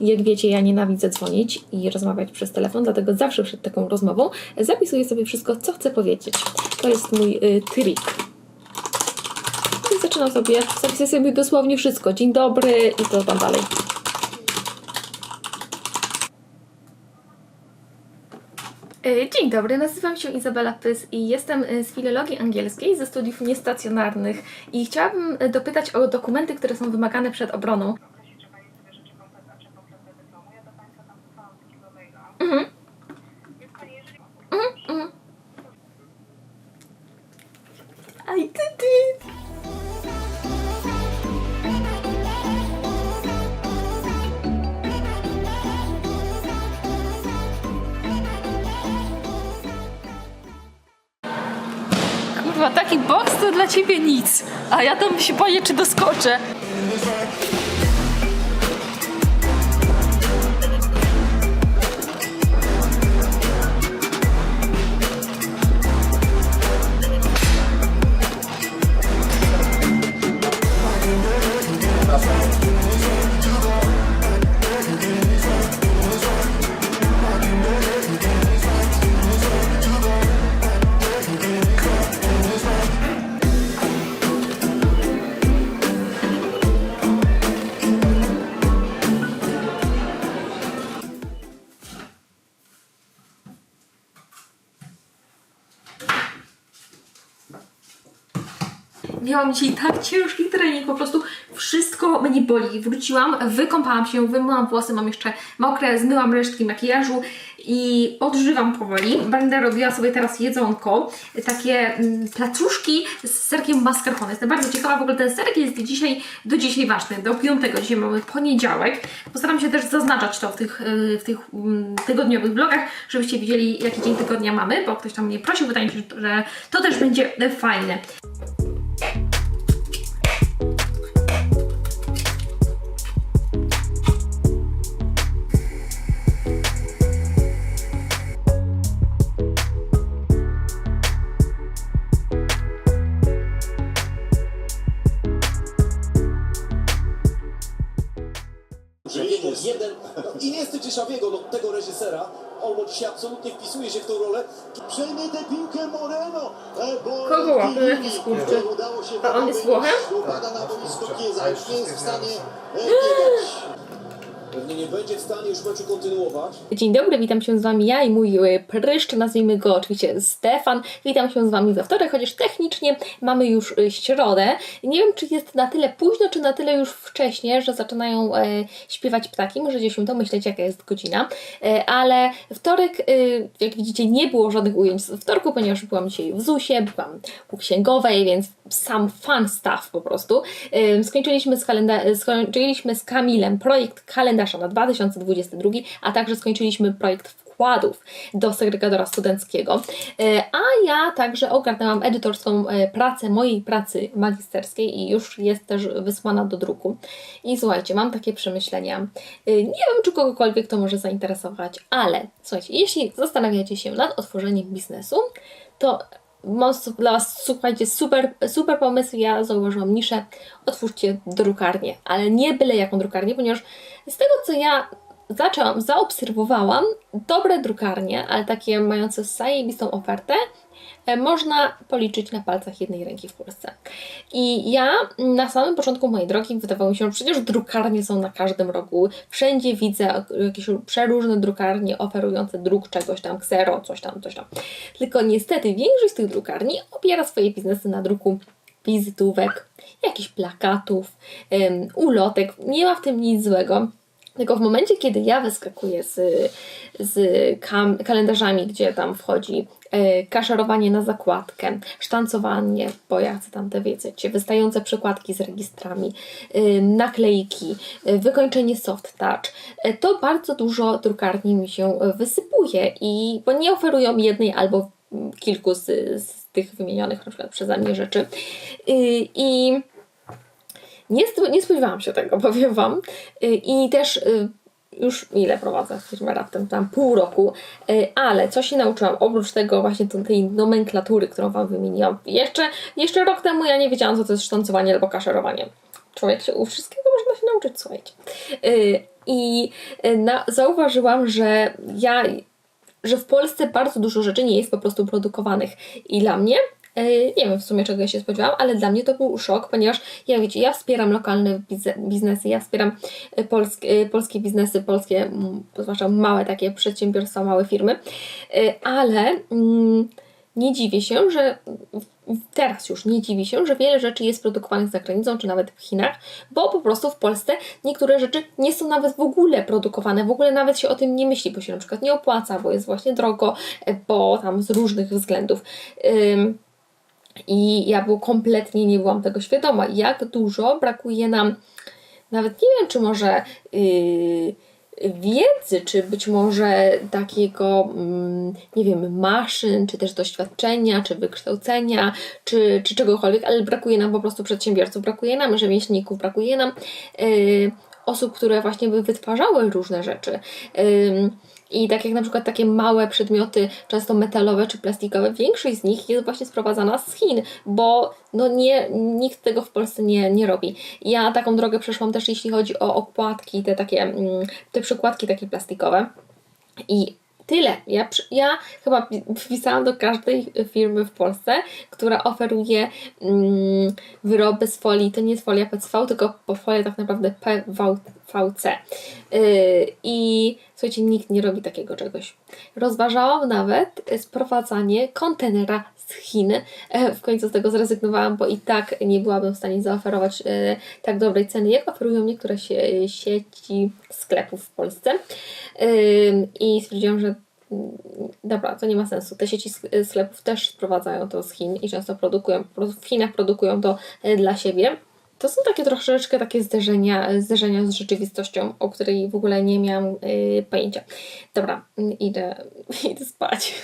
Jak wiecie, ja nienawidzę dzwonić i rozmawiać przez telefon, dlatego zawsze przed taką rozmową zapisuję sobie wszystko, co chcę powiedzieć. To jest mój y, trik. I zaczynam sobie, zapisuję sobie dosłownie wszystko. Dzień dobry i to tam dalej. Y, Dzień dobry, nazywam się Izabela Pys i jestem y, z filologii angielskiej ze studiów niestacjonarnych i chciałabym y, dopytać o dokumenty, które są wymagane przed obroną. Kurwa, taki boks to dla ciebie nic. A ja tam się boję, czy doskoczę. Miałam dzisiaj tak ciężki trening, po prostu wszystko mnie boli. Wróciłam, wykąpałam się, wymyłam włosy, mam jeszcze mokre, zmyłam resztki makijażu i odżywam powoli. Będę robiła sobie teraz jedzonko, takie mm, placuszki z serkiem mascarpone. Jestem bardzo ciekawa, w ogóle ten serek jest dzisiaj, do dzisiaj ważny, do piątego. Dzisiaj mamy poniedziałek. Postaram się też zaznaczać to w tych, y, w tych mm, tygodniowych vlogach, żebyście widzieli, jaki dzień tygodnia mamy, bo ktoś tam mnie prosił, wydaje mi się, że to też będzie fajne. Jeden, jeden. I niestety Czeszawiego, no, tego reżysera, Olmo dzisiaj absolutnie wpisuje się w tą rolę. Przejmie tę piłkę Moreno. e, Bo Kogo łapie? Jaki skurczy? Udało się A on jest Włochem? Upada na boisko Kieza, już nie jest w stanie e, biegać. Pewnie nie będzie w stanie już meczu kontynuować. Dzień dobry, witam się z Wami ja i mój e, pryszcz, nazwijmy go oczywiście Stefan. Witam się z Wami we wtorek, chociaż technicznie mamy już e, środę. Nie wiem, czy jest na tyle późno, czy na tyle już wcześnie, że zaczynają e, śpiewać ptaki. Możecie się domyśleć, jaka jest godzina. E, ale wtorek, e, jak widzicie, nie było żadnych ujęć z wtorku, ponieważ byłam dzisiaj w ZUS-ie, byłam u księgowej, więc sam fun stuff po prostu. E, skończyliśmy, z skończyliśmy z Kamilem projekt na 2022, a także skończyliśmy projekt wkładów do segregatora studenckiego. E, A ja także ogarnęłam edytorską e, pracę mojej pracy magisterskiej i już jest też wysłana do druku. I słuchajcie, mam takie przemyślenia. E, Nie wiem, czy kogokolwiek to może zainteresować, ale słuchajcie, jeśli zastanawiacie się nad otworzeniem biznesu, to mam dla Was, słuchajcie, super, super pomysł. Ja założyłam niszę. Otwórzcie drukarnię, ale nie byle jaką drukarnię, ponieważ z tego, co ja zaczęłam, zaobserwowałam, dobre drukarnie, ale takie mające zajebistą ofertę, można policzyć na palcach jednej ręki w Polsce. I ja na samym początku mojej drogi wydawało mi się, że przecież drukarnie są na każdym rogu. Wszędzie widzę jakieś przeróżne drukarnie oferujące druk czegoś tam, ksero, coś tam, coś tam. Tylko niestety większość z tych drukarni opiera swoje biznesy na druku wizytówek, jakichś plakatów, em, ulotek. Nie ma w tym nic złego. Tylko w momencie, kiedy ja wyskakuję z, z kam- kalendarzami, gdzie tam wchodzi e, kaszerowanie na zakładkę, sztancowanie, bo ja chcę tam te wiecie, wystające przykładki z registrami, e, naklejki, e, wykończenie soft touch, e, to bardzo dużo drukarni mi się e, wysypuje i bo nie oferują jednej albo kilku z, z tych wymienionych na przykład przeze mnie rzeczy. I nie, nie spodziewałam się tego, powiem Wam. I też już ile prowadzę firmę raptem, tam pół roku, y, ale co się nauczyłam, oprócz tego właśnie tej nomenklatury, którą Wam wymieniłam, jeszcze, jeszcze rok temu ja nie wiedziałam, co to jest sztancowanie albo kaszerowanie. Człowiek się u wszystkiego można się nauczyć, słuchajcie. Y, i y, na, zauważyłam, że ja, że w Polsce bardzo dużo rzeczy nie jest po prostu produkowanych. I dla mnie nie wiem w sumie czego ja się spodziewałam, ale dla mnie to był szok, ponieważ ja wiecie, ja wspieram lokalne biznesy, ja wspieram y, polskie, y, polskie biznesy, polskie, mm, zwłaszcza małe takie przedsiębiorstwa, małe firmy, ale mm, nie dziwię się, że teraz już nie dziwi się, że wiele rzeczy jest produkowanych za granicą, czy nawet w Chinach, bo po prostu w Polsce niektóre rzeczy nie są nawet w ogóle produkowane, w ogóle nawet się o tym nie myśli, bo się na przykład nie opłaca, bo jest właśnie drogo, e, bo tam z różnych względów. I ja było kompletnie nie byłam tego świadoma, jak dużo brakuje nam, nawet nie wiem, czy może yy, wiedzy, czy być może takiego, mm, nie wiem, maszyn, czy też doświadczenia, czy wykształcenia, czy, czy czegokolwiek, ale brakuje nam po prostu przedsiębiorców, brakuje nam rzemieślników, brakuje nam yy, osób, które właśnie by wytwarzały różne rzeczy. I tak jak na przykład takie małe przedmioty, często metalowe czy plastikowe, większość z nich jest właśnie sprowadzana z Chin, bo no nie, nikt tego w Polsce nie, nie robi. Ja taką drogę przeszłam też jeśli chodzi o okładki, te takie, mm, te przykładki takie plastikowe. I tyle. Ja, ja chyba pi- wpisałam do każdej firmy w Polsce, która oferuje mm, wyroby z folii. To nie jest folia PCV, tylko po folia tak naprawdę PVC. Yy, I słuchajcie, nikt nie robi takiego czegoś. Rozważałam nawet sprowadzanie kontenera z Chin. E, W końcu z tego zrezygnowałam, bo i tak nie byłabym w stanie zaoferować e, tak dobrej ceny, jak oferują niektóre sie- sieci sklepów w Polsce. Ym, I stwierdziłam, że mm, dobra, to nie ma sensu. Te sieci sk- sklepów też sprowadzają to z Chin i często produkują, pro- w Chinach produkują to e, dla siebie. To są takie troszeczkę takie zderzenia, zderzenia z rzeczywistością, o której w ogóle nie miałam y, pojęcia. Dobra, mm, idę, idę spać.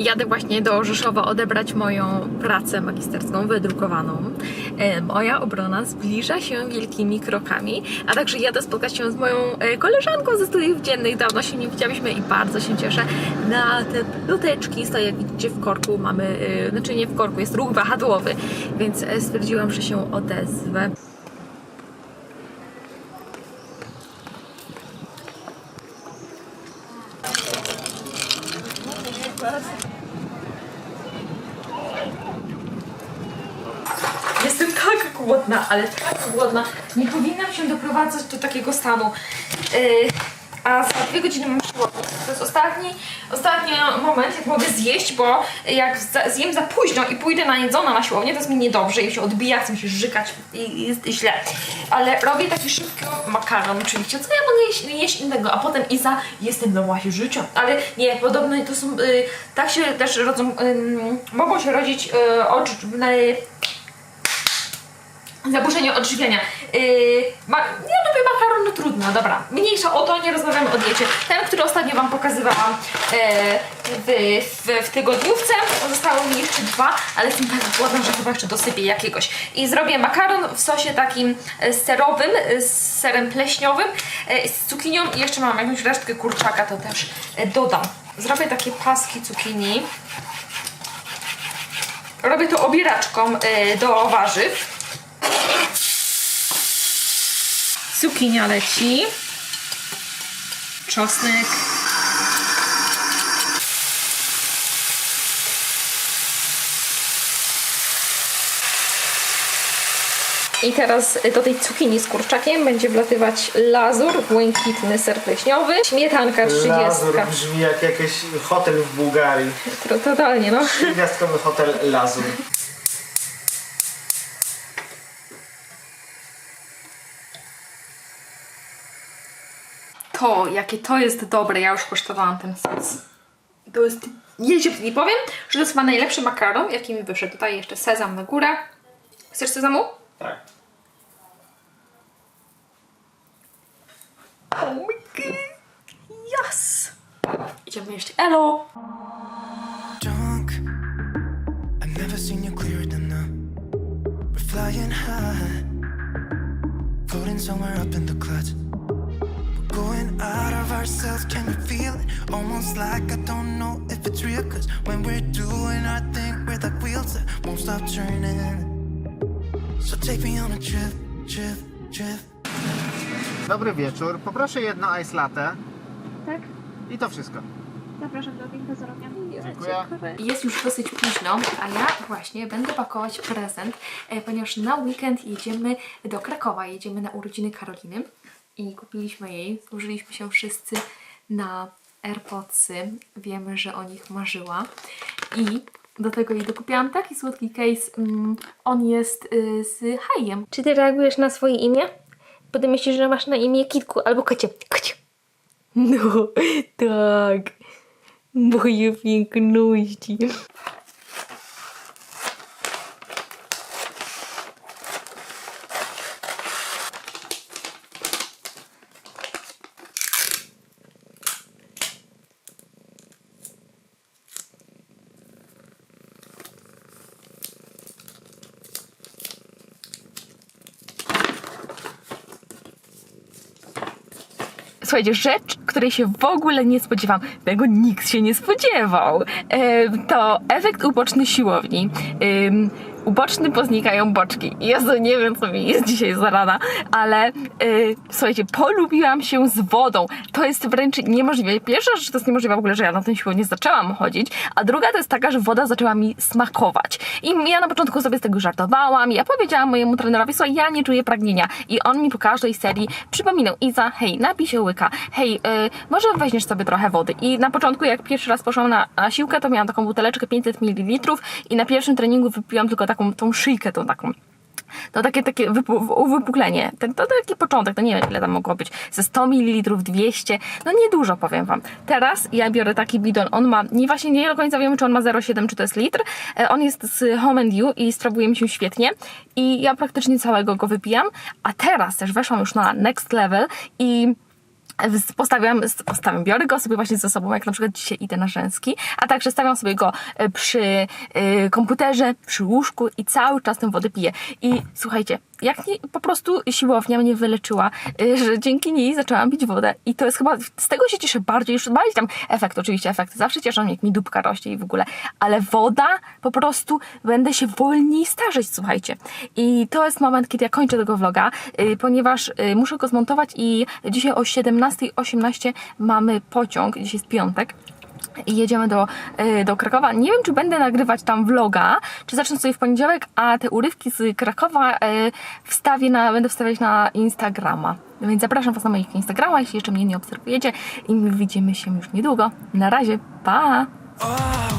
Jadę właśnie do Rzeszowa odebrać moją pracę magisterską wydrukowaną. E, Moja obrona zbliża się wielkimi krokami, a także jadę spotkać się z moją e, koleżanką ze studiów dziennych. Dawno się nie widziałyśmy i bardzo się cieszę na te pluteczki. Stoję, jak widzicie, w korku mamy, e, znaczy nie w korku, jest ruch wahadłowy, więc stwierdziłam, że się odezwę. Jestem tak głodna, ale tak głodna. Nie powinnam się doprowadzać do takiego stanu. Yy, a za dwie godziny mam siłownię. To jest ostatni, ostatni moment, jak mogę zjeść, bo jak zjem za późno i pójdę na jedzona na siłownię, to jest mi niedobrze i się odbija, chcę się żygać i jest źle. Ale robię taki szybki makaron oczywiście. Co ja mogę jeść, jeść innego? A potem Iza, jestem na łasie życia. Ale nie, podobno to są, y, tak się też rodzą, mogą się rodzić y, odż, y, Zaburzenie odżywiania. Yy, ma, ja lubię makaron, no trudno, dobra. Mniejsza o to, nie rozmawiamy o diecie. Ten, który ostatnio Wam pokazywałam e, w, w, w tygodniówce. Zostało mi jeszcze dwa, ale jestem tak głodna, że chyba jeszcze dosypię jakiegoś. I zrobię makaron w sosie takim e, serowym, e, z serem pleśniowym, e, z cukinią i jeszcze mam jakąś resztkę kurczaka, to też e, dodam. Zrobię takie paski cukinii. Robię to obieraczką do warzyw. Cukinia leci. Czosnek. I teraz do tej cukinii z kurczakiem będzie wlatywać lazur, błękitny ser pleśniowy, śmietanka 30. Lazur brzmi jak jakiś hotel w Bułgarii. To- Totalnie, no. Gwiazdkowy hotel Lazur. To, jakie to jest dobre, ja już kosztowałam ten sos. To jest, nie, się nie powiem, że to jest chyba najlepszy makaron, jaki mi wyszedł. Tutaj jeszcze sezam na górę. Chcesz sezamu? Tak. Oh my god. Yes! Idziemy jeść elo. drunk. I've never seen you clearer than now. We're flying high, floating somewhere up in the Almost like I don't know if it's real. Cause when we're doing our thing, we're like wheels that won't stop turning. So take me on a trip, trip, trip. Dobry wieczór. Poproszę jedno ice latte. Tak? I to wszystko. Zapraszam do winka z orogiem. Dziękuję. Jest już dosyć późno, a ja właśnie będę pakować prezent, e, ponieważ na weekend jedziemy do Krakowa, jedziemy na urodziny Karoliny i kupiliśmy jej, zużyliśmy się wszyscy na AirPodsy, wiemy, że o nich marzyła i do tego jej dokupiłam taki słodki case, mm, on jest y, z hajem. Czy ty reagujesz na swoje imię? Potem myślisz, że masz na imię Kitku albo Kocie. Kocie. No, tak. Moje piękności. Słuchajcie, rzecz, której się w ogóle nie spodziewam, tego nikt się nie spodziewał, e, to efekt uboczny siłowni. Ym, uboczny, bo znikają boczki. Jezu, nie wiem, co mi jest dzisiaj za rana, ale y, słuchajcie, polubiłam się z wodą. To jest wręcz niemożliwe. Pierwsza rzecz to jest niemożliwe w ogóle, że ja na tę siłownię zaczęłam chodzić, a druga to jest taka, że woda zaczęła mi smakować. I ja na początku sobie z tego żartowałam. Ja powiedziałam mojemu trenerowi, słuchaj, ja nie czuję pragnienia. I on mi po każdej serii przypominał, Iza, hej, napij się łyka, hej, y, może weźmiesz sobie trochę wody. I na początku, jak pierwszy raz poszłam na, na siłkę, to miałam taką buteleczkę 500 ml i na pierwszym treningu wypiłam tylko taką tą szyjkę, tą taką. To takie, takie wypu- uwypuklenie. Ten, to taki początek, to nie wiem ile tam mogło być. Ze 100 ml, 200, no niedużo powiem Wam. Teraz ja biorę taki bidon, on ma, nie właśnie nie do końca wiemy czy on ma 0,7 czy to jest litr. E, On jest z Home and You i sprawuje mi się świetnie i ja praktycznie całego go wypijam. A teraz też weszłam już na next level i Postawiam, postawiam, biorę go sobie właśnie ze sobą, jak na przykład dzisiaj idę na rzęski, a także stawiam sobie go e, przy e, komputerze, przy łóżku i cały czas tę wodę piję. I słuchajcie, jak po prostu siłownia mnie wyleczyła, e, że dzięki niej zaczęłam pić wodę i to jest chyba, z tego się cieszę bardziej, już bardziej tam efekt, oczywiście efekt, zawsze cieszę mnie, jak mi dupka rośnie i w ogóle, ale woda po prostu będę się wolniej starzeć, słuchajcie. I to jest moment, kiedy ja kończę tego vloga, y, ponieważ y, muszę go zmontować i dzisiaj o 17.18 mamy pociąg, dzisiaj jest piątek i jedziemy do, e, do Krakowa. Nie wiem, czy będę nagrywać tam vloga, czy zacznę sobie w poniedziałek, a te urywki z Krakowa e, wstawię na, będę wstawiać na Instagrama. Więc zapraszam Was na moich Instagrama, jeśli jeszcze mnie nie obserwujecie i widzimy się już niedługo. Na razie, pa! All.